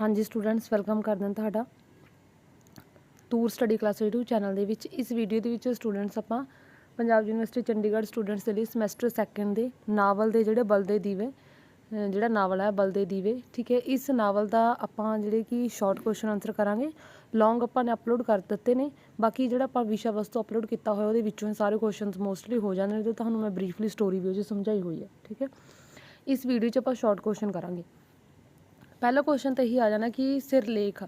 ਹਾਂਜੀ students welcome ਕਰਦੇ ਹਾਂ ਤੁਹਾਡਾ। Tour study class YouTube channel ਦੇ ਵਿੱਚ, ਇਸ ਵੀਡੀਓ ਦੇ ਵਿੱਚ ਸਟੂਡੈਂਟਸ ਆਪਾਂ ਪੰਜਾਬ ਯੂਨੀਵਰਸਿਟੀ ਚੰਡੀਗੜ੍ਹ ਸਟੂਡੈਂਟਸ ਦੇ ਲਈ ਸਮੈਸਟਰ ਸੈਕੰਡ ਦੇ ਨਾਵਲ ਦੇ ਜਿਹੜੇ ਬਲਦੇ ਦੀਵੇ ਜਿਹੜਾ ਨਾਵਲ ਹੈ ਬਲਦੇ ਦੀਵੇ, ਠੀਕ ਹੈ, ਇਸ ਨਾਵਲ ਦਾ ਆਪਾਂ ਜਿਹੜੇ ਕਿ ਸ਼ਾਰਟ ਕੁਐਸਚਨ ਆਨਸਰ ਕਰਾਂਗੇ। ਲੌਂਗ ਆਪਾਂ ਨੇ ਅਪਲੋਡ ਕਰ ਦਿੱਤੇ ਨੇ, ਬਾਕੀ ਜਿਹੜਾ ਆਪਾਂ ਵਿਸ਼ਾ ਵਸਤੂ ਅਪਲੋਡ ਕੀਤਾ ਹੋਇਆ, ਉਹਦੇ ਵਿੱਚੋਂ ਹੀ ਸਾਰੇ ਕੁਐਸਚਨਸ ਮੋਸਟਲੀ ਹੋ ਜਾਂਦੇ ਨੇ, ਤੇ ਤੁਹਾਨੂੰ ਮੈਂ ਬਰੀਫਲੀ ਸਟੋਰੀ ਵੀ ਉਹ 'ਚ ਸਮਝਾਈ ਹੋਈ ਹੈ, ਠੀਕ ਹੈ। ਇਸ ਵੀਡੀਓ 'ਚ ਆਪਾਂ ਸ਼ਾਰਟ ਕੁਐਸਚਨ ਕਰਾਂਗੇ। ਪਹਿਲਾ ਕੁਐਸਚਨ ਤਾਂ ਇਹੀ ਆ ਜਾਣਾ ਕਿ ਸਿਰਲੇਖ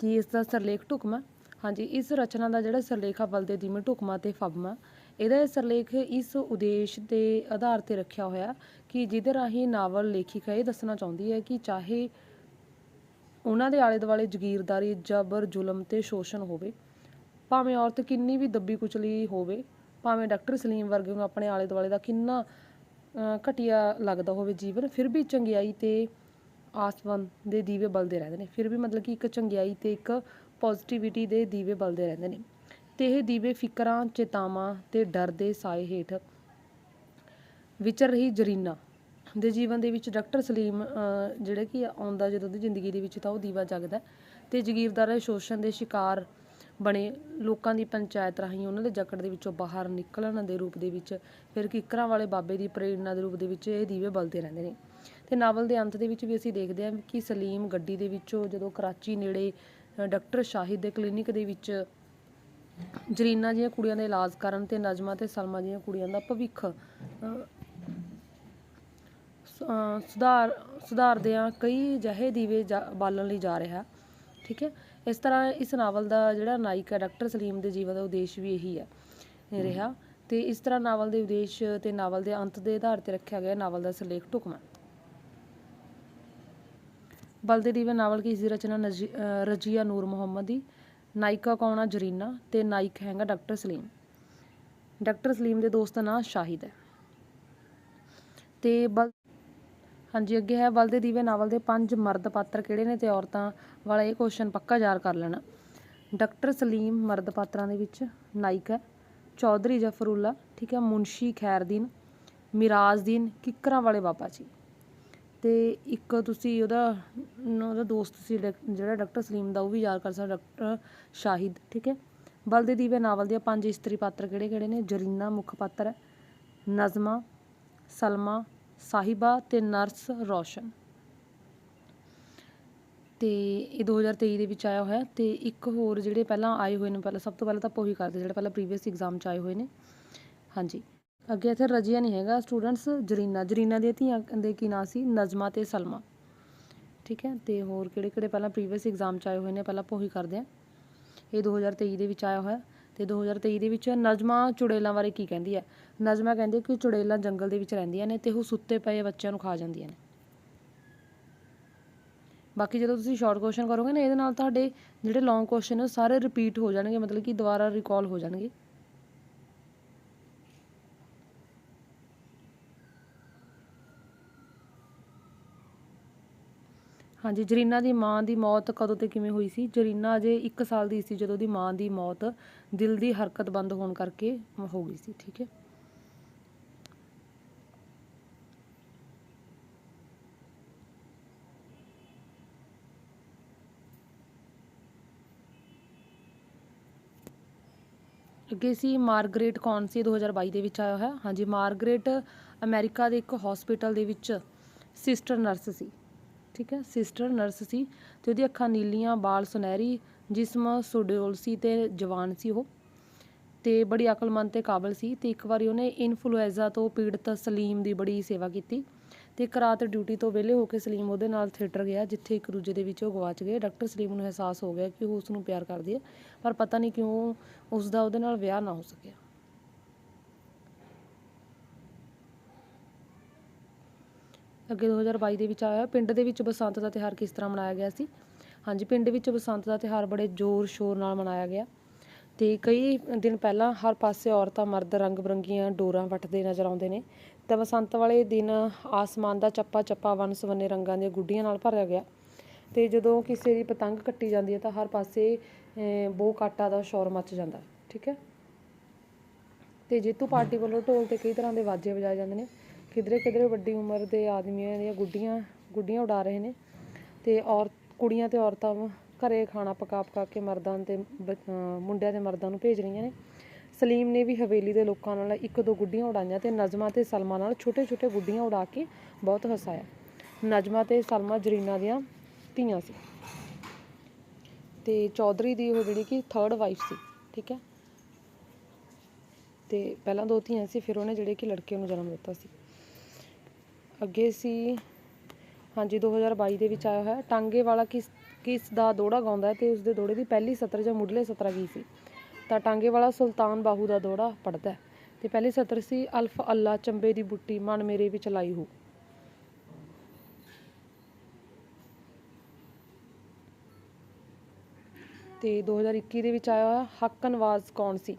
ਕੀ ਇਸ ਦਾ ਸਿਰਲੇਖ ਢੁਕਵਾਂ। ਹਾਂਜੀ ਇਸ ਰਚਨਾ ਦਾ ਜਿਹੜਾ ਸਿਰਲੇਖ ਆ ਬਲਦੇ ਦੀਵੇਂ ਢੁਕਵਾਂ ਤੇ ਫਬਮਾ ਇਹਦਾ ਸਿਰਲੇਖ ਇਸ ਉਦੇਸ਼ ਦੇ ਆਧਾਰ ਤੇ ਰੱਖਿਆ ਹੋਇਆ ਕਿ ਜਿਹਦੇ ਰਾਹੀਂ ਨਾਵਲ ਲੇਖਿਕਾ ਇਹ ਦੱਸਣਾ ਚਾਹੁੰਦੀ ਹੈ ਕਿ ਚਾਹੇ ਉਹਨਾਂ ਦੇ ਆਲੇ ਦੁਆਲੇ ਜਗੀਰਦਾਰੀ ਜ਼ਬਰ ਜ਼ੁਲਮ ਤੇ ਸ਼ੋਸ਼ਣ ਹੋਵੇ ਭਾਵੇਂ ਔਰਤ ਕਿੰਨੀ ਵੀ ਦੱਬੀ ਕੁਚਲੀ ਹੋਵੇ ਭਾਵੇਂ ਡਾਕਟਰ ਸਲੀਮ ਵਰਗੇ ਨੂੰ ਆਪਣੇ ਆਲੇ ਦੁਆਲੇ ਦਾ ਕਿੰਨਾ ਅਹ, ਘਟੀਆ ਲੱਗਦਾ ਹੋਵੇ ਜੀਵਨ ਫਿਰ ਵੀ ਚੰਗਿਆਈ ਤੇ ਆਸਮਾਨ ਦੇ ਦੀਵੇ ਬਲਦੇ ਰਹਿੰਦੇ ਨੇ। ਫਿਰ ਵੀ ਮਤਲਬ ਕਿ ਇੱਕ ਚੰਗਿਆਈ ਤੇ ਇੱਕ ਪੋਜ਼ਿਟਿਵਿਟੀ ਦੇ ਦੀਵੇ ਬਲਦੇ ਰਹਿੰਦੇ ਨੇ। ਤੇ ਇਹ ਦੀਵੇ ਫਿਕਰਾਂ ਚੇਤਾਵਾਂ ਤੇ ਡਰ ਦੇ ਸਾਏ ਹੇਠ ਵਿਚਰ ਰਹੀ ਜਰੀਨਾ ਦੇ ਜੀਵਨ ਦੇ ਵਿੱਚ ਡਾਕਟਰ ਸਲੀਮ ਅਹ, ਕਿ ਆਉਂਦਾ ਜਦੋਂ ਦੀ ਜ਼ਿੰਦਗੀ ਦੇ ਵਿੱਚ ਤਾਂ ਉਹ ਦੀਵਾ ਜਗਦਾ ਤੇ ਜਗੀਰਦਾਰ ਸ਼ੋਸ਼ਣ ਦੇ ਸ਼ਿਕਾਰ ਬਣੇ ਲੋਕਾਂ ਦੀ ਪੰਚਾਇਤ ਰਾਹੀਂ ਉਹਨਾਂ ਦੇ ਜਕੜ ਦੇ ਵਿੱਚੋਂ ਬਾਹਰ ਨਿਕਲਣ ਦੇ ਰੂਪ ਦੇ ਵਿੱਚ ਫਿਰ ਕਿੱਕਰਾਂ ਵਾਲੇ ਬਾਬੇ ਦੀ ਪ੍ਰੇਰਣਾ ਦੇ ਰੂਪ ਦੇ ਵਿੱਚ ਇਹ ਦੀਵੇ ਬਲਦੇ ਰਹਿੰਦੇ ਨੇ। ਤੇ ਨਾਵਲ ਦੇ ਅੰਤ ਦੇ ਵਿੱਚ ਵੀ ਅਸੀਂ ਦੇਖਦੇ ਹਾਂ ਕਿ ਸਲੀਮ ਗੱਡੀ ਦੇ ਵਿੱਚੋਂ ਜਦੋਂ ਕਰਾਚੀ ਨੇੜੇ ਡਾਕਟਰ ਸ਼ਾਹਿਦ ਦੇ ਕਲੀਨਿਕ ਦੇ ਵਿੱਚ ਜਰੀਨਾ ਜਿਹੀਆਂ ਕੁੜੀਆਂ ਦਾ ਇਲਾਜ ਕਰਨ ਤੇ ਨਜਮਾ ਤੇ ਸਲਮਾ ਜਿਹੀਆਂ ਕੁੜੀਆਂ ਦਾ ਭਵਿੱਖ ਸੁਧਾਰ, ਸੁਧਾਰਦਿਆਂ ਕਈ ਅਜਿਹੇ ਦੀਵੇ ਜਾ- ਬਾਲਣ ਲਈ ਜਾ ਰਿਹਾ, ਠੀਕ ਹੈ? ਇਸ ਤਰ੍ਹਾਂ ਇਸ ਨਾਵਲ ਦਾ ਜਿਹੜਾ ਨਾਇਕ ਹੈ, ਡਾਕਟਰ ਸਲੀਮ ਦੇ ਜੀਵਨ ਦਾ ਉਦੇਸ਼ ਵੀ ਇਹੀ ਹੈ ਰਿਹਾ। ਤੇ ਇਸ ਤਰ੍ਹਾਂ ਨਾਵਲ ਦੇ ਉਦੇਸ਼ ਤੇ ਨਾਵਲ ਦੇ ਅੰਤ ਦੇ ਆਧਾਰ ਤੇ ਰੱਖਿਆ ਗਿਆ ਨਾਵਲ ਦਾ ਸਿਰਲੇਖ ਢੁਕਵਾਂ। ਬਲਦੇ ਦੀਵੇ ਨਾਵਲ ਕੀ ਇਸ ਦੀ ਰਚਨਾ ਨਜੀ- ਰਜੀਆ ਨੂਰ ਮੁਹੰਮਦ ਦੀ, ਨਾਇਕਾ ਕੌਣ ਆ ਜਰੀਨਾ ਤੇ ਨਾਇਕ ਹੈਗਾ ਡਾਕਟਰ ਸਲੀਮ। ਡਾਕਟਰ ਸਲੀਮ ਦੇ ਦੋਸਤ ਦਾ ਨਾਂ ਸ਼ਾਹਿਦ ਹੈ। ਤੇ ਬਲ, ਹਾਂਜੀ, ਅੱਗੇ ਹੈ ਬਲਦੇ ਦੀਵੇ ਨਾਵਲ ਦੇ ਪੰਜ ਮਰਦ ਪਾਤਰ ਕਿਹੜੇ ਨੇ ਤੇ ਔਰਤਾਂ ਵਾਲਾ ਇਹ ਕੁਐਸਚਨ ਪੱਕਾ ਯਾਦ ਕਰ ਲੈਣਾ। ਡਾਕਟਰ ਸਲੀਮ ਮਰਦ ਪਾਤਰਾਂ ਦੇ ਵਿੱਚ ਨਾਇਕ ਹੈ, ਚੌਧਰੀ ਜਫਰੁੱਲਾ, ਠੀਕ ਹੈ, ਮੁਨਸ਼ੀ ਖੈਰਦੀਨ, ਮਿਰਾਜ਼ਦੀਨ, ਕਿੱਕਰਾਂ ਵਾਲੇ ਬਾਬਾ ਜੀ। ਅਤੇ ਇੱਕ ਤੁਸੀਂ ਉਹਦਾ ਉਹਦਾ ਦੋਸਤ ਸੀ, ਡਾਕ- ਜਿਹੜਾ ਡਾਕਟਰ ਸਲੀਮ ਦਾ, ਉਹ ਵੀ ਯਾਦ ਕਰ ਸਕਦਾ, ਡਾਕਟਰ ਸ਼ਾਹਿਦ, ਠੀਕ ਹੈ? ਬਲਦੇ ਦੀਵੇ ਨਾਵਲ ਦੀਆਂ ਪੰਜ ਇਸਤਰੀ ਪਾਤਰ ਕਿਹੜੇ ਕਿਹੜੇ ਨੇ? ਜਰੀਨਾ ਮੁੱਖ ਪਾਤਰ ਹੈ, ਨਜ਼ਮਾ, ਸਲਮਾ, ਸਾਹਿਬਾ ਤੇ ਨਰਸ ਰੌਸ਼ਨ। ਤੇ ਇਹ 2023 ਦੇ ਵਿੱਚ ਆਇਆ ਹੋਇਆ ਤੇ ਇੱਕ ਹੋਰ ਜਿਹੜੇ ਪਹਿਲਾਂ ਆਏ ਹੋਏ ਨੇ, ਪਹਿਲਾਂ ਸਭ ਤੋਂ ਪਹਿਲਾਂ ਤਾਂ ਆਪਾਂ ਉਹੀ ਕਰਦੇ, ਜਿਹੜੇ ਪਹਿਲਾਂ ਪ੍ਰੀਵੀਅਸ ਐਗਜ਼ਾਮ ਚ ਆਏ ਹੋਏ ਨੇ। ਹਾਂਜੀ। ਅੱਗੇ ਇੱਥੇ ਰਜੀਆ ਨਹੀਂ ਹੈਗਾ ਸਟੂਡੈਂਟਸ ਜਰੀਨਾ ਜਰੀਨਾ ਦੀਆਂ ਧੀਆਂ ਦੇ ਕੀ ਨਾਂ ਸੀ? ਨਜ਼ਮਾ ਤੇ ਸਲਮਾ। ਠੀਕ ਹੈ, ਤੇ ਹੋਰ ਕਿਹੜੇ ਕਿਹੜੇ ਪਹਿਲਾਂ ਪ੍ਰੀਵੀਅਸ ਐਗਜ਼ਾਮ ਚ ਆਏ ਹੋਏ ਨੇ, ਪਹਿਲਾਂ ਆਪਾਂ ਕਰਦੇ ਹਾਂ ਇਹ 2023 ਦੇ ਵਿੱਚ ਆਇਆ ਹੋਇਆ। ਤੇ 2023 ਦੇ ਵਿੱਚ ਨਜ਼ਮਾ ਚੁੜੇਲਾਂ ਬਾਰੇ ਕੀ ਕਹਿੰਦੀ ਹੈ? ਨਜ਼ਮਾ ਕਹਿੰਦੀ ਕਿ ਚੁੜੇਲਾਂ ਜੰਗਲ ਦੇ ਵਿੱਚ ਰਹਿੰਦੀਆਂ ਨੇ ਤੇ ਉਹ ਸੁੱਤੇ ਪਏ ਬੱਚਿਆਂ ਨੂੰ ਖਾ ਜਾਂਦੀਆਂ ਨੇ। ਬਾਕੀ ਜਦੋਂ ਤੁਸੀਂ ਸ਼ਾਰਟ ਕੁਐਸਚਨ ਕਰੋਗੇ ਨਾ, ਇਹਦੇ ਨਾਲ ਤੁਹਾਡੇ ਜਿਹੜੇ ਲੌਂਗ ਕੁਐਸਚਨ ਨੇ ਸਾਰੇ ਰਿਪੀਟ ਹੋ ਜਾਣਗੇ, ਮਤਲਬ ਕਿ ਦੁਬਾਰਾ ਰਿਕਾਲ ਹੋ ਜਾਣਗੇ। ਹਾਂਜੀ, ਜਰੀਨਾ ਦੀ ਮਾਂ ਦੀ ਮੌਤ ਕਦੋਂ ਤੇ ਕਿਵੇਂ ਹੋਈ ਸੀ? ਜਰੀਨਾ ਅਜੇ 1 ਸਾਲ ਦੀ ਸੀ ਜਦੋਂ ਦੀ ਮਾਂ ਦੀ ਮੌਤ ਦਿਲ ਦੀ ਹਰਕਤ ਬੰਦ ਹੋਣ ਕਰਕੇ ਹੋ ਗਈ ਸੀ, ਠੀਕ ਹੈ? ਅੱਗੇ ਸੀ, ਮਾਰਗਰੇਟ ਕੌਣ ਸੀ? 2022 ਦੇ ਵਿੱਚ ਆਇਆ ਹੋਇਆ। ਹਾਂਜੀ, ਮਾਰਗਰੇਟ ਅਮਰੀਕਾ ਦੇ ਇੱਕ ਹਸਪੀਟਲ ਦੇ ਵਿੱਚ ਸਿਸਟਰ ਨਰਸ ਸੀ। ਠੀਕ ਹੈ ਸਿਸਟਰ ਨਰਸ ਸੀ ਤੇ ਉਹਦੀ ਅੱਖਾਂ ਨੀਲੀਆਂ ਬਾਲ ਸੁਨਹਿਰੀ, ਜਿਸਮ ਸੁਡਿਓਲ ਸੀ ਤੇ ਜਵਾਨ ਸੀ ਉਹ। ਤੇ ਬੜੀ ਅਕਲਮੰਦ ਤੇ ਕਾਬਲ ਸੀ ਤੇ ਇੱਕ ਵਾਰੀ ਉਹਨੇ ਇਨਫਲੂਐਂਜ਼ਾ ਤੋਂ ਪੀੜਤ ਸਲੀਮ ਦੀ ਬੜੀ ਸੇਵਾ ਕੀਤੀ ਤੇ ਇੱਕ ਰਾਤ ਡਿਊਟੀ ਤੋਂ ਵਿਹਲੇ ਹੋ ਕੇ ਸਲੀਮ ਉਹਦੇ ਨਾਲ ਥੀਏਟਰ ਗਿਆ, ਜਿੱਥੇ ਇੱਕ ਦੂਜੇ ਦੇ ਵਿੱਚ ਉਹ ਗਵਾਚ ਗਏ। ਡਾਕਟਰ ਸਲੀਮ ਨੂੰ ਅਹਿਸਾਸ ਹੋ ਗਿਆ ਕਿ ਉਹ ਉਸ ਨੂੰ ਪਿਆਰ ਕਰਦੀ ਹੈ, ਪਰ ਪਤਾ ਨਹੀਂ ਕਿਉਂ ਉਸ ਦਾ ਉਹਦੇ ਨਾਲ ਵਿਆਹ ਨਾ ਹੋ ਸਕਿਆ। ਅੱਗੇ 2022 ਦੇ ਵਿੱਚ ਆਇਆ। ਪਿੰਡ ਦੇ ਵਿੱਚ ਬਸੰਤ ਦਾ ਤਿਉਹਾਰ ਕਿਸ ਤਰ੍ਹਾਂ ਮਨਾਇਆ ਗਿਆ ਸੀ? ਹਾਂਜੀ ਪਿੰਡ ਵਿੱਚ ਬਸੰਤ ਦਾ ਤਿਉਹਾਰ ਬੜੇ ਜ਼ੋਰ ਸ਼ੋਰ ਨਾਲ ਮਨਾਇਆ ਗਿਆ। ਤੇ ਕਈ ਦਿਨ ਪਹਿਲਾਂ ਹਰ ਪਾਸੇ ਔਰਤਾਂ ਮਰਦ ਰੰਗ ਬਰੰਗੀਆਂ ਡੋਰਾਂ ਵੱਟਦੇ ਨਜ਼ਰ ਆਉਂਦੇ ਨੇ। ਤਾਂ ਬਸੰਤ ਵਾਲੇ ਦਿਨ ਆਸਮਾਨ ਦਾ ਚੱਪਾ ਚੱਪਾ ਵੰਨ ਸਵੰਨੇ ਰੰਗਾਂ ਦੀਆਂ ਗੁੱਡੀਆਂ ਨਾਲ ਭਰਿਆ ਗਿਆ। ਤੇ ਜਦੋਂ ਕਿਸੇ ਦੀ ਪਤੰਗ ਕੱਟੀ ਜਾਂਦੀ ਹੈ ਤਾਂ ਹਰ ਪਾਸੇ ਅਹ, ਬੋ ਕਾਟਾ ਦਾ ਸ਼ੋਰ ਮੱਚ ਜਾਂਦਾ। ਠੀਕ ਹੈ? ਤੇ ਜੇਤੂ ਪਾਰਟੀ ਵੱਲੋਂ ਢੋਲ ਤੇ ਕਈ ਤਰ੍ਹਾਂ ਦੇ ਵਾਜੇ ਵਜਾਏ ਜਾਂਦੇ ਨੇ। ਕਿਧਰੇ ਕਿਧਰੇ ਵੱਡੀ ਉਮਰ ਦੇ ਆਦਮੀਆਂ ਦੀਆਂ ਗੁੱਡੀਆਂ ਗੁੱਡੀਆਂ ਉਡਾ ਰਹੇ ਨੇ ਤੇ ਔਰ ਕੁੜੀਆਂ ਤੇ ਔਰਤਾਂ ਘਰੇ ਖਾਣਾ ਪਕਾ ਪਕਾ ਕੇ ਮਰਦਾਂ ਤੇ ਮੁੰਡਿਆਂ ਤੇ ਮਰਦਾਂ ਨੂੰ ਭੇਜ ਰਹੀਆਂ ਨੇ। ਸਲੀਮ ਨੇ ਵੀ ਹਵੇਲੀ ਦੇ ਲੋਕਾਂ ਨਾਲ ਇੱਕ ਦੋ ਗੁੱਡੀਆਂ ਉਡਾਈਆਂ ਤੇ ਨਜ਼ਮਾ ਤੇ ਸਲਮਾ ਨਾਲ ਛੋਟੇ ਛੋਟੇ ਗੁੱਡੀਆਂ ਉਡਾ ਕੇ ਬਹੁਤ ਹਸਾਇਆ। ਨਜ਼ਮਾ ਤੇ ਸਲਮਾ ਜਰੀਨਾ ਦੀਆਂ ਧੀਆਂ ਸੀ। ਤੇ ਚੌਧਰੀ ਦੀ ਉਹ ਜਿਹੜੀ ਕਿ ਥਰਡ ਵਾਈਫ ਸੀ, ਠੀਕ ਹੈ? ਤੇ ਪਹਿਲਾਂ ਦੋ ਧੀਆਂ ਸੀ, ਫਿਰ ਉਹਨੇ ਜਿਹੜੇ ਕਿ ਲੜਕੇ ਨੂੰ ਜਨਮ ਦਿੱਤਾ ਸੀ। ਅੱਗੇ ਸੀ। ਹਾਂਜੀ 2022 ਦੇ ਵਿੱਚ ਆਇਆ ਹੋਇਆ। ਟਾਂਗੇ ਵਾਲਾ ਕਿਸ ਕਿਸ ਦਾ ਦੋੜਾ ਗਾਉਂਦਾ ਤੇ ਉਸ ਦੇ ਦੋੜੇ ਦੀ ਪਹਿਲੀ ਸਤਰ ਜਾਂ ਮੁੱਢਲੇ ਸਤਰਾ ਕੀ ਸੀ? ਤਾਂ ਟਾਂਗੇ ਵਾਲਾ ਸੁਲਤਾਨ ਬਾਹੂ ਦਾ ਦੋੜਾ ਪੜਦਾ ਤੇ ਪਹਿਲੀ ਸਤਰ ਸੀ ਅਲਫ ਅੱਲਾ ਚੰਬੇ ਦੀ ਬੁੱਟੀ ਮਨ ਮੇਰੇ ਵਿੱਚ ਲਾਈ ਹੋ। ਤੇ 2021 ਦੇ ਵਿੱਚ ਆਇਆ ਹੋਇਆ ਹੱਕ ਨਵਾਜ਼ ਕੌਣ ਸੀ?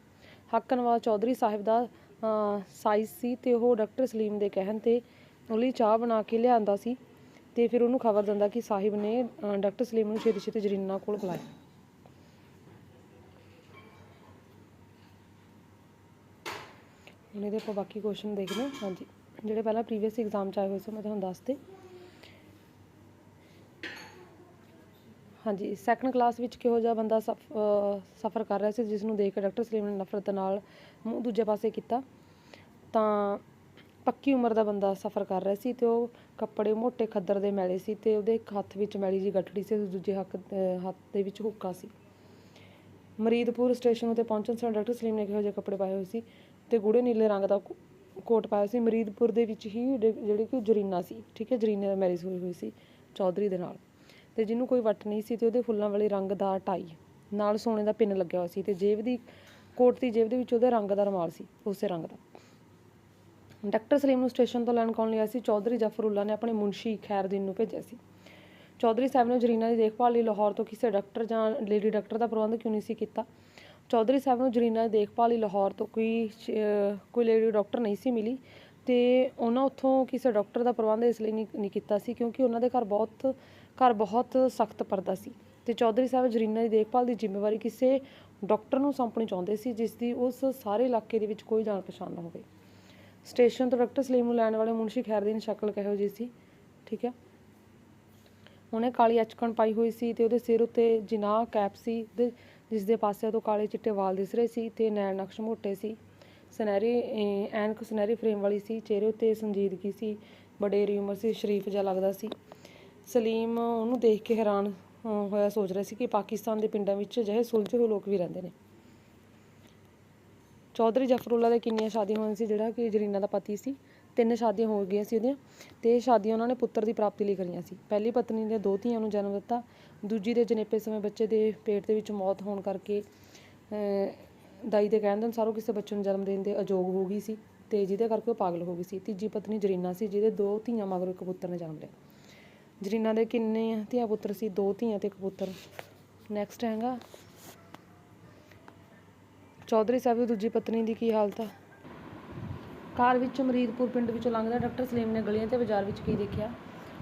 ਹੱਕ ਨਵਾਜ਼ ਚੌਧਰੀ ਸਾਹਿਬ ਦਾ ਅਹ, ਸਾਈਜ਼ ਸੀ ਤੇ ਉਹ ਡਾਕਟਰ ਸਲੀਮ ਦੇ ਕਹਿਣ ਤੇ ਉਹਲੀ ਚਾਹ ਬਣਾ ਕੇ ਲਿਆਂਦਾ ਸੀ ਤੇ ਫਿਰ ਉਹਨੂੰ ਖਬਰ ਦਿੰਦਾ ਕਿ ਸਾਹਿਬ ਨੇ ਡਾਕਟਰ ਸਲੀਮ ਨੂੰ ਛੇਤੀ ਛੇਤੀ ਜਰੀਨਾ ਕੋਲ ਬੁਲਾਇਆ। ਹੁਣ ਇਹਦੇ ਆਪਾਂ ਬਾਕੀ ਕੁਐਸਚਨ ਦੇਖਦੇ ਹਾਂ। ਹਾਂਜੀ, ਜਿਹੜੇ ਪਹਿਲਾਂ ਪ੍ਰੀਵੀਅਸ ਐਗਜ਼ਾਮ ਚ ਆਏ ਹੋਏ ਸੀ, ਮੈਂ ਤੁਹਾਨੂੰ ਦੱਸਦੇ ਹਾਂਜੀ ਸੈਕੰਡ ਕਲਾਸ ਵਿੱਚ ਕਿਹੋ ਜਿਹਾ ਬੰਦਾ ਸਫਰ ਕਰ ਰਿਹਾ ਸੀ ਜਿਸ ਨੂੰ ਦੇਖ ਕੇ ਡਾਕਟਰ ਸਲੀਮ ਨੇ ਨਫ਼ਰਤ ਨਾਲ ਮੂੰਹ ਦੂਜੇ ਪਾਸੇ ਕੀਤਾ, ਤਾਂ ਪੱਕੀ ਉਮਰ ਦਾ ਬੰਦਾ ਸਫਰ ਕਰ ਰਿਹਾ ਸੀ ਅਤੇ ਉਹ ਕੱਪੜੇ ਮੋਟੇ ਖੱਦਰ ਦੇ ਮੈਲੇ ਸੀ ਅਤੇ ਉਹਦੇ ਇੱਕ ਹੱਥ ਵਿੱਚ ਮੈਲੀ ਜਿਹੀ ਗੱਠੜੀ ਸੀ ਤੇ ਦੂਜੇ ਹੱਕ ਹੱਥ ਦੇ ਵਿੱਚ ਹੁੱਕਾ ਸੀ। ਮਰੀਦਪੁਰ ਸਟੇਸ਼ਨ ਉੱਤੇ ਪਹੁੰਚਣ ਸਾਰ ਡਾਕਟਰ ਸਲੀਮ ਨੇ ਕਿਹੋ ਜਿਹੇ ਕੱਪੜੇ ਪਾਏ ਹੋਏ ਸੀ ਅਤੇ ਗੂੜੇ ਨੀਲੇ ਰੰਗ ਦਾ ਕੋਟ ਪਾਇਆ ਸੀ। ਮਰੀਦਪੁਰ ਦੇ ਵਿੱਚ ਹੀ ਡ- ਜਿਹੜੀ ਕਿ ਜਰੀਨਾ ਸੀ, ਠੀਕ ਹੈ, ਜਰੀਨੇ ਦਾ ਮੈਰਿਜ ਹੋਈ ਹੋਈ ਸੀ ਚੌਧਰੀ ਦੇ ਨਾਲ। ਤੇ ਜਿਹਨੂੰ ਕੋਈ ਵੱਟ ਨਹੀਂ ਸੀ ਤੇ ਉਹਦੇ ਫੁੱਲਾਂ ਵਾਲੇ ਰੰਗ ਦਾ ਟਾਈ, ਨਾਲ ਸੋਨੇ ਦਾ ਪਿੰਨ ਲੱਗਿਆ ਹੋਇਆ ਸੀ ਤੇ ਜੇਬ ਦੀ ਕੋਟ ਦੀ ਜੇਬ ਦੇ ਵਿੱਚ ਉਹਦੇ ਰੰਗ ਦਾ ਰੁਮਾਲ ਸੀ, ਉਸੇ ਰੰਗ ਦਾ। ਡਾਕਟਰ ਸਲੀਮ ਨੂੰ ਸਟੇਸ਼ਨ ਤੋਂ ਲੈਣ ਕੌਣ ਲਿਆ ਸੀ? ਚੌਧਰੀ ਜਫਰੁੱਲਾ ਨੇ ਆਪਣੇ ਮੁਨਸ਼ੀ ਖੈਰਦੀਨ ਨੂੰ ਭੇਜਿਆ ਸੀ। ਚੌਧਰੀ ਸਾਹਿਬ ਨੇ ਜਰੀਨਾ ਦੀ ਦੇਖਭਾਲ ਲਈ ਲਾਹੌਰ ਤੋਂ ਕਿਸੇ ਡਾਕਟਰ ਜਾਂ ਲੇਡੀ ਡਾਕਟਰ ਦਾ ਪ੍ਰਬੰਧ ਕਿਉਂ ਨਹੀਂ ਸੀ ਕੀਤਾ? ਚੌਧਰੀ ਸਾਹਿਬ ਨੂੰ ਜਰੀਨਾ ਦੀ ਦੇਖਭਾਲ ਲਈ ਲਾਹੌਰ ਤੋਂ ਕੋਈ ਕੋਈ ਲੇਡੀ ਡਾਕਟਰ ਨਹੀਂ ਸੀ ਮਿਲੀ ਤੇ ਉਹਨਾਂ ਉੱਥੋਂ ਕਿਸੇ ਡਾਕਟਰ ਦਾ ਪ੍ਰਬੰਧ ਇਸ ਲਈ ਨਹੀਂ ਨਹੀਂ ਕੀਤਾ ਸੀ ਕਿਉਂਕਿ ਉਹਨਾਂ ਦੇ ਘਰ ਬਹੁਤ ਘਰ ਬਹੁਤ ਸਖਤ ਪਰਦਾ ਸੀ। ਤੇ ਚੌਧਰੀ ਸਾਹਿਬ ਜਰੀਨਾ ਦੀ ਦੇਖਭਾਲ ਦੀ ਜ਼ਿੰਮੇਵਾਰੀ ਕਿਸੇ ਡਾਕਟਰ ਨੂੰ ਸੌਂਪਣੀ ਚਾਹੁੰਦੇ ਸੀ, ਜਿਸ ਦੀ ਉਸ ਸਾਰੇ ਇਲਾਕੇ ਦੇ ਵਿੱਚ ਕੋਈ ਜਾਣ ਪਛਾਣ ਨਾ ਹੋਵੇ। ਸਟੇਸ਼ਨ ਤੋਂ ਡਾਕਟਰ ਸਲੀਮ ਨੂੰ ਲੈਣ ਵਾਲੇ ਮੁਨਸ਼ੀ ਖੈਰਦੀਨ ਸ਼ਕਲ ਕਿਹੋ ਜਿਹੀ ਸੀ? ਠੀਕ ਹੈ। ਉਹਨੇ ਕਾਲੀ ਅਚਕਣ ਪਾਈ ਹੋਈ ਸੀ ਤੇ ਉਹਦੇ ਸਿਰ ਉੱਤੇ ਜਿਨਾਹ ਕੈਪ ਸੀ ਤੇ ਜਿਸ ਦੇ ਪਾਸੇ ਤੋਂ ਕਾਲੇ ਚਿੱਟੇ ਵਾਲ ਦਿਸ ਰਹੇ ਸੀ ਤੇ ਨੈਣ ਨਕਸ਼ ਮੋਟੇ ਸੀ। ਸੁਨਹਿਰੀ ਐਨਕ ਸੁਨਹਿਰੀ ਫਰੇਮ ਵਾਲੀ ਸੀ, ਚਿਹਰੇ ਉੱਤੇ ਸੰਜੀਦਗੀ ਸੀ, ਵਡੇਰੀ ਉਮਰ ਸੀ, ਸ਼ਰੀਫ ਜਿਹਾ ਲੱਗਦਾ ਸੀ। ਸਲੀਮ ਉਹਨੂੰ ਦੇਖ ਕੇ ਹੈਰਾਨ ਹੋਇਆ ਸੋਚ ਰਿਹਾ ਸੀ ਕਿ ਪਾਕਿਸਤਾਨ ਦੇ ਪਿੰਡਾਂ ਵਿੱਚ ਅਜਿਹੇ ਸੁਲਝੇ ਹੋਏ ਲੋਕ ਵੀ ਰਹਿੰਦੇ ਨੇ। ਚੌਧਰੀ ਜਫਰੁੱਲਾ ਦੇ ਕਿੰਨੀਆਂ ਸ਼ਾਦੀਆਂ ਹੋਈਆਂ ਸੀ, ਜਿਹੜਾ ਕਿ ਜਰੀਨਾ ਦਾ ਪਤੀ ਸੀ। ਤਿੰਨ ਸ਼ਾਦੀਆਂ ਹੋ ਗਈਆਂ ਸੀ ਉਹਦੀਆਂ ਤੇ ਇਹ ਸ਼ਾਦੀਆਂ ਉਹਨਾਂ ਨੇ ਪੁੱਤਰ ਦੀ ਪ੍ਰਾਪਤੀ ਲਈ ਕਰੀਆਂ ਸੀ। ਪਹਿਲੀ ਪਤਨੀ ਨੇ ਦੋ ਧੀਆਂ ਨੂੰ ਜਨਮ ਦਿੱਤਾ, ਦੂਜੀ ਦੇ ਜਨੇਪੇ ਸਮੇਂ ਬੱਚੇ ਦੇ ਪੇਟ ਦੇ ਵਿੱਚ ਮੌਤ ਹੋਣ ਕਰਕੇ ਦਾਈ ਦੇ ਕਹਿਣ ਦੇ ਅਨੁਸਾਰ ਉਹ ਕਿਸੇ ਬੱਚੇ ਨੂੰ ਜਨਮ ਦੇਣ ਦੇ ਅਯੋਗ ਹੋ ਗਈ ਸੀ ਤੇ ਜਿਹਦੇ ਕਰਕੇ ਉਹ ਪਾਗਲ ਹੋ ਗਈ ਸੀ। ਤੀਜੀ ਪਤਨੀ ਜਰੀਨਾ ਸੀ, ਜਿਹਦੇ ਦੋ ਧੀਆਂ ਮਗਰੋਂ ਇੱਕ ਪੁੱਤਰ ਨੇ ਜਨਮ ਲਿਆ। ਜਰੀਨਾ ਦੇ ਕਿੰਨੇ ਧੀਆਂ ਪੁੱਤਰ ਸੀ? ਦੋ ਧੀਆਂ ਤੇ ਇੱਕ ਪੁੱਤਰ। ਨੈਕਸਟ ਹੈਗਾ ਚੌਧਰੀ ਸਾਹਿਬ ਦੀ ਦੂਜੀ ਪਤਨੀ ਦੀ ਕੀ ਹਾਲਤ ਆ? ਕਾਰ ਵਿੱਚ ਮਰੀਦਪੁਰ ਪਿੰਡ ਵਿੱਚੋਂ ਲੰਘਦਾ ਡਾਕਟਰ ਸਲੀਮ ਨੇ ਗਲੀਆਂ ਤੇ ਬਾਜ਼ਾਰ ਵਿੱਚ ਕੀ ਦੇਖਿਆ?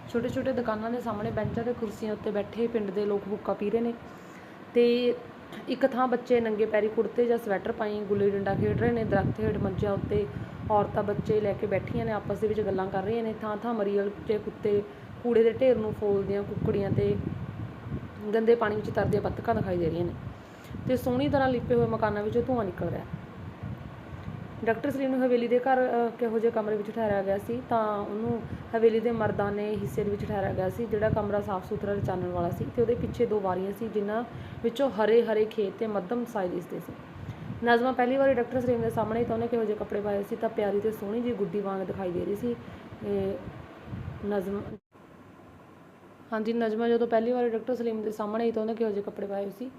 ਛੋਟੇ ਛੋਟੇ ਦੁਕਾਨਾਂ ਦੇ ਸਾਹਮਣੇ ਬੈਂਚਾਂ ਤੇ ਕੁਰਸੀਆਂ ਉੱਤੇ ਬੈਠੇ ਪਿੰਡ ਦੇ ਲੋਕ ਹੁੱਕਾ ਪੀ ਰਹੇ ਨੇ ਤੇ ਇੱਕ ਥਾਂ ਬੱਚੇ ਨੰਗੇ ਪੈਰੀ ਕੁੜਤੇ ਜਾਂ ਸਵੈਟਰ ਪਾਈ, ਗੁੱਲੀ ਡੰਡਾ ਖੇਡ ਰਹੇ ਨੇ, ਦਰਖਤ ਹੇਠ ਮੰਜਿਆਂ ਉੱਤੇ ਔਰਤਾਂ, ਬੱਚੇ ਲੈ ਕੇ ਬੈਠੀਆਂ ਨੇ, ਆਪਸ ਦੇ ਵਿੱਚ ਗੱਲਾਂ ਕਰ ਰਹੀਆਂ ਨੇ। ਥਾਂ ਥਾਂ ਮਰੀਅਲ ਤੇ ਕੁੱਤੇ, ਕੂੜੇ ਦੇ ਢੇਰ ਨੂੰ ਫੋਲਦੀਆਂ ਕੁੱਕੜੀਆਂ ਤੇ ਗੰਦੇ ਪਾਣੀ ਵਿੱਚ ਤਰਦੀਆਂ ਬੱਤਕਾਂ ਦਿਖਾਈ ਦੇ ਰਹੀਆਂ ਨੇ। ਤੇ ਸੋਹਣੀ ਤਰ੍ਹਾਂ ਲਿਪੇ ਹੋਏ ਮਕਾਨਾਂ ਵਿੱਚੋਂ ਧੂੰਆਂ ਨਿਕਲ ਰਿਹਾ ਡਾਕਟਰ ਸਲੀਮ ਨੂੰ ਹਵੇਲੀ ਦੇ ਘਰ ਕਿਹੋ ਜਿਹੇ ਕਮਰੇ ਵਿੱਚ ਠਹਿਰਾਇਆ ਗਿਆ ਸੀ, ਤਾਂ ਉਹਨੂੰ ਹਵੇਲੀ ਦੇ ਮਰਦਾਨੇ ਹਿੱਸੇ ਦੇ ਵਿੱਚ ਠਹਿਰਾਇਆ ਗਿਆ ਸੀ, ਜਿਹੜਾ ਕਮਰਾ ਸਾਫ਼ ਸੁਥਰਾ ਤੇ ਚਾਨਣ ਵਾਲਾ ਸੀ ਤੇ ਉਹਦੇ ਪਿੱਛੇ ਦੋ ਵਾਰੀਆਂ ਸੀ, ਜਿਨ੍ਹਾਂ ਵਿੱਚੋਂ ਹਰੇ ਹਰੇ ਖੇਤ ਤੇ ਮੱਧਮ ਸਾਈਜ਼ ਦਿਸਦੇ ਸੀ। ਨਜ਼ਮਾ, ਪਹਿਲੀ ਵਾਰੀ ਡਾਕਟਰ ਸਲੀਮ ਦੇ ਸਾਹਮਣੇ ਤਾਂ ਉਹਨੇ ਕਿਹੋ ਜਿਹੇ ਕੱਪੜੇ ਪਾਏ ਸੀ, ਤਾਂ ਪਿਆਰੀ ਤੇ ਸੋਹਣੀ ਜਿਹੀ ਗੁੱਡੀ ਵਾਂਗ ਦਿਖਾਈ ਦੇ ਰਹੀ ਸੀ ਇਹ ਨਜ਼ਮ ਹਾਂਜੀ, ਨਜ਼ਮਾ ਜਦੋਂ ਪਹਿਲੀ ਵਾਰੀ ਡਾਕਟਰ ਸਲੀਮ ਦੇ ਸਾਹਮਣੇ ਤਾਂ ਉਹਨੇ ਕਿਹੋ ਜਿਹੇ ਕੱਪੜੇ ਪਾਏ ਸੀ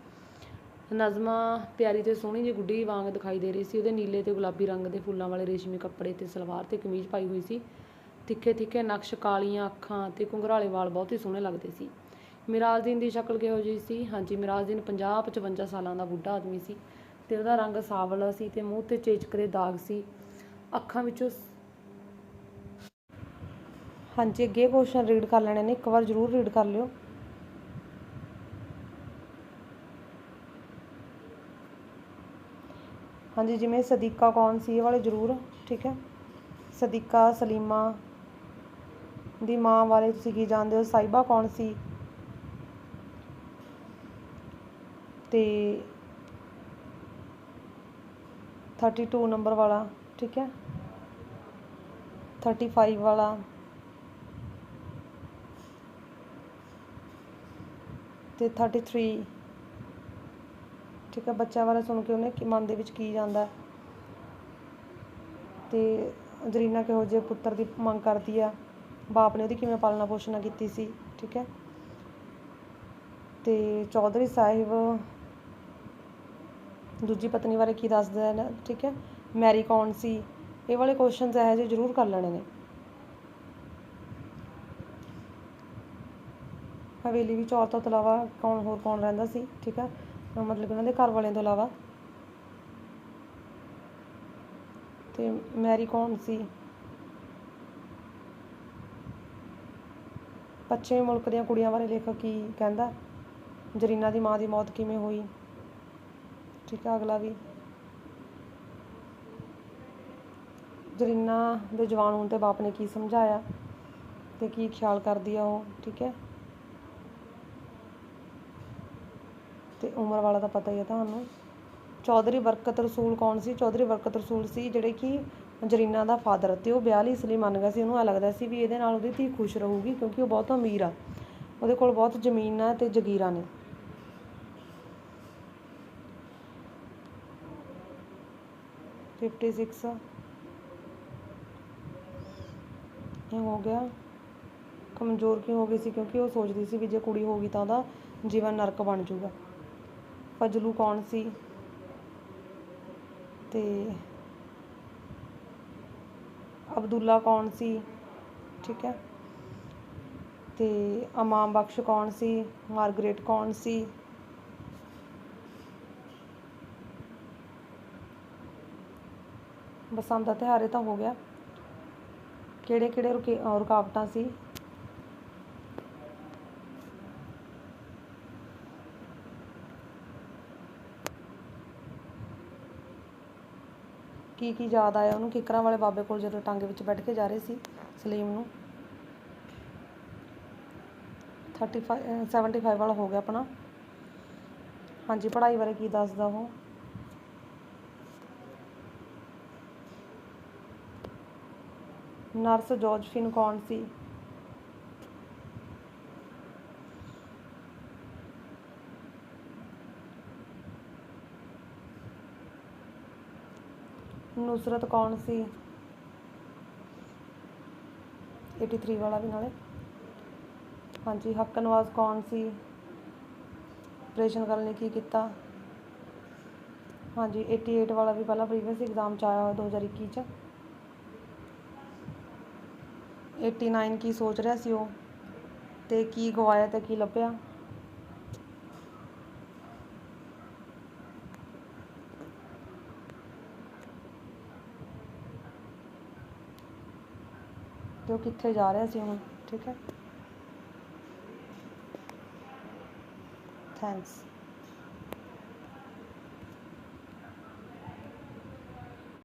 ਨਜ਼ਮਾ ਪਿਆਰੀ ਤੇ ਸੋਹਣੀ ਜਿਹੀ ਗੁੱਡੀ ਵਾਂਗ ਦਿਖਾਈ ਦੇ ਰਹੀ ਸੀ। ਉਹਦੇ ਨੀਲੇ ਤੇ ਗੁਲਾਬੀ ਰੰਗ ਦੇ ਫੁੱਲਾਂ ਵਾਲੇ ਰੇਸ਼ਮੀ ਕੱਪੜੇ ਤੇ ਸਲਵਾਰ ਤੇ ਕਮੀਜ਼ ਪਾਈ ਹੋਈ ਸੀ। ਤਿੱਖੇ ਤਿੱਖੇ ਨਕਸ਼ ਕਾਲੀਆਂ ਅੱਖਾਂ ਤੇ ਘੁੰਗਰਾਲੇ ਵਾਲ ਬਹੁਤ ਹੀ ਸੋਹਣੇ ਲੱਗਦੇ ਸੀ। ਮਿਰਾਜ਼ਦੀਨ ਦੀ ਸ਼ਕਲ ਕਿਹੋ ਜਿਹੀ ਸੀ? ਹਾਂਜੀ ਮਿਰਾਜ਼ਦੀਨ 50 55 ਸਾਲਾਂ ਦਾ ਬੁੱਢਾ ਆਦਮੀ ਸੀ। ਤੇ ਉਹਦਾ ਰੰਗ ਸਾਵਲਾ ਸੀ ਤੇ ਮੂੰਹ ਤੇ ਚੇਚਕ ਦੇ ਦਾਗ ਸੀ। ਅੱਖਾਂ ਵਿੱਚੋਂ ਹਾਂਜੀ, ਅੱਗੇ ਕੁਐਸਚਨ ਰੀਡ ਕਰ ਲੈਣੇ ਨੇ। ਇੱਕ ਵਾਰ ਜ਼ਰੂਰ ਰੀਡ ਕਰ ਲਿਓ। ਹਾਂਜੀ, ਜਿਵੇਂ ਸਦੀਕਾ ਕੌਣ ਸੀ, ਇਹ ਵਾਲੇ ਜ਼ਰੂਰ, ਠੀਕ ਹੈ? ਸਦੀਕਾ, ਸਲੀਮਾ ਦੀ ਮਾਂ ਬਾਰੇ ਤੁਸੀਂ ਕੀ ਜਾਣਦੇ ਹੋ? ਸਾਈਬਾ ਕੌਣ ਸੀ? ਤੇ 32 ਨੰਬਰ ਵਾਲਾ, ਠੀਕ ਹੈ? 35 ਵਾਲਾ। ਤੇ 33 ਠੀਕ ਹੈ ਬੱਚਾ ਬਾਰੇ ਸੁਣ ਕੇ ਉਹਨੇ ਮਨ ਦੇ ਵਿੱਚ ਕੀ ਜਾਂਦਾ ਤੇ ਜਰੀਨਾ ਕਿਹੋ ਜਿਹੇ ਪੁੱਤਰ ਦੀ ਮੰਗ ਕਰਦੀ ਆ? ਬਾਪ ਨੇ ਉਹਦੀ ਕਿਵੇਂ ਪਾਲਣਾ ਪੋਸ਼ਣਾ ਕੀਤੀ ਸੀ? ਠੀਕ ਹੈ। ਤੇ ਚੌਧਰੀ ਸਾਹਿਬ, ਦੂਜੀ ਪਤਨੀ ਬਾਰੇ ਕੀ ਦੱਸਦਾ ਹੈ ਨਾ? ਠੀਕ ਹੈ। ਮੈਰੀ ਕੌਣ ਸੀ? ਇਹ ਵਾਲੇ ਕੁਐਸਚਨਸ ਇਹੋ ਜਿਹੇ ਜ਼ਰੂਰ ਕਰ ਲੈਣੇ ਨੇ। ਹਵੇਲੀ ਵਿੱਚ ਔਰਤਾਂ ਤੋਂ ਇਲਾਵਾ ਕੌਣ ਹੋਰ ਕੌਣ ਰਹਿੰਦਾ ਸੀ? ਠੀਕ ਹੈ। ਮਤਲਬ ਕਿ ਉਹਨਾਂ ਦੇ ਘਰ ਵਾਲਿਆਂ ਤੋਂ ਇਲਾਵਾ। ਤੇ ਮੈਰੀ ਕੌਣ ਸੀ? ਪੱਛਮੀ ਮੁਲਕ ਦੀਆਂ ਕੁੜੀਆਂ ਬਾਰੇ ਲੇਖਕ ਕੀ ਕਹਿੰਦਾ? ਜਰੀਨਾ ਦੀ ਮਾਂ ਦੀ ਮੌਤ ਕਿਵੇਂ ਹੋਈ? ਠੀਕ ਹੈ ਅਗਲਾ ਵੀ। ਜਰੀਨਾ ਦੇ ਜਵਾਨ ਹੋਣ ਤੇ ਬਾਪ ਨੇ ਕੀ ਸਮਝਾਇਆ? ਤੇ ਕੀ ਖਿਆਲ ਕਰਦੀ ਆ ਉਹ? ਠੀਕ ਹੈ ਤੇ ਉਮਰ ਵਾਲਾ ਤਾਂ ਪਤਾ ਹੀ ਹੈ ਤੁਹਾਨੂੰ। ਚੌਧਰੀ ਬਰਕਤ ਰਸੂਲ ਕੌਣ ਸੀ? ਚੌਧਰੀ ਬਰਕਤ ਰਸੂਲ ਸੀ ਜਿਹੜੇ ਕਿ ਜਰੀਨਾ ਦਾ ਫਾਦਰ ਤੇ ਉਹ ਵਿਆਹ ਲਈ ਇਸ ਲਈ ਮੰਨ ਗਿਆ ਸੀ। ਉਹਨੂੰ ਐ ਲੱਗਦਾ ਸੀ ਵੀ ਇਹਦੇ ਨਾਲ ਉਹਦੀ ਧੀ ਖੁਸ਼ ਰਹੂਗੀ ਕਿਉਂਕਿ ਉਹ ਬਹੁਤ ਅਮੀਰ ਆ। ਉਹਦੇ ਕੋਲ ਬਹੁਤ ਜ਼ਮੀਨਾਂ ਤੇ ਜ਼ਗੀਰਾਂ ਨੇ। ਫਿਫਟੀ ਸਿਕਸ ਇਹ ਹੋ ਗਿਆ। ਕਮਜ਼ੋਰ ਕਿਉਂ ਹੋ ਗਈ ਸੀ? ਕਿਉਂਕਿ ਉਹ ਸੋਚਦੀ ਸੀ ਵੀ ਜੇ ਕੁੜੀ ਹੋ ਗਈ ਤਾਂ ਉਹਦਾ ਜੀਵਨ ਨਰਕ ਬਣ ਜਾਊਗਾ। ਫਜਲੂ ਕੌਣ ਸੀ? ਤੇ ਅਬਦੁੱਲਾ ਕੌਣ ਸੀ? ਠੀਕ ਹੈ। ਤੇ ਅਮਾਮ ਬਖਸ਼ ਕੌਣ ਸੀ? ਮਾਰਗਰੇਟ ਕੌਣ ਸੀ? ਬਸੰਤ ਦਾ ਤਿਉਹਾਰ ਇਹ ਤਾਂ ਹੋ ਗਿਆ। ਕਿਹੜੇ ਕਿਹੜੇ ਰੁਕੇ ਰੁਕਾਵਟਾਂ ਸੀ? ਕੀ ਕੀ ਯਾਦ ਆਇਆ ਉਹਨੂੰ? ਕਿਕਰਾਂ ਵਾਲੇ ਬਾਬੇ ਕੋਲ ਜਦੋਂ ਟਾਂਗੇ ਵਿੱਚ ਬੈਠ ਕੇ ਜਾ ਰਹੇ ਸੀ, ਸਲੀਮ ਨੂੰ? 35 ਅਹ 75 ਵਾਲਾ ਹੋ ਗਿਆ ਆਪਣਾ। ਹਾਂਜੀ, ਪੜ੍ਹਾਈ ਬਾਰੇ ਕੀ ਦੱਸਦਾ ਉਹ? ਨਰਸ ਜੋਜ਼ਫਿਨ ਕੌਣ ਸੀ? ਨੁਸਰਤ ਕੌਣ ਸੀ? 83 ਵਾਲਾ ਵੀ ਨਾਲੇ। ਹਾਂਜੀ ਹੱਕ ਨਵਾਜ਼ ਕੌਣ ਸੀ? ਆਪਰੇਸ਼ਨ ਕਰਨ ਲਈ ਕੀ ਕੀਤਾ? ਹਾਂਜੀ 88 ਵਾਲਾ ਵੀ ਪਹਿਲਾਂ ਪ੍ਰੀਵੀਅਸ ਐਗਜ਼ਾਮ ਚ ਆਇਆ ਹੋਇਆ 2021 ਚ। 89 ਕੀ ਸੋਚ ਰਿਹਾ ਸੀ ਉਹ? ਤੇ ਕੀ ਗਵਾਇਆ ਤੇ ਕੀ ਲੱਭਿਆ? ਤੇ ਉਹ ਕਿੱਥੇ ਜਾ ਰਿਹਾ ਸੀ ਹੁਣ ਠੀਕ ਹੈ? ਥੈਂਕਸ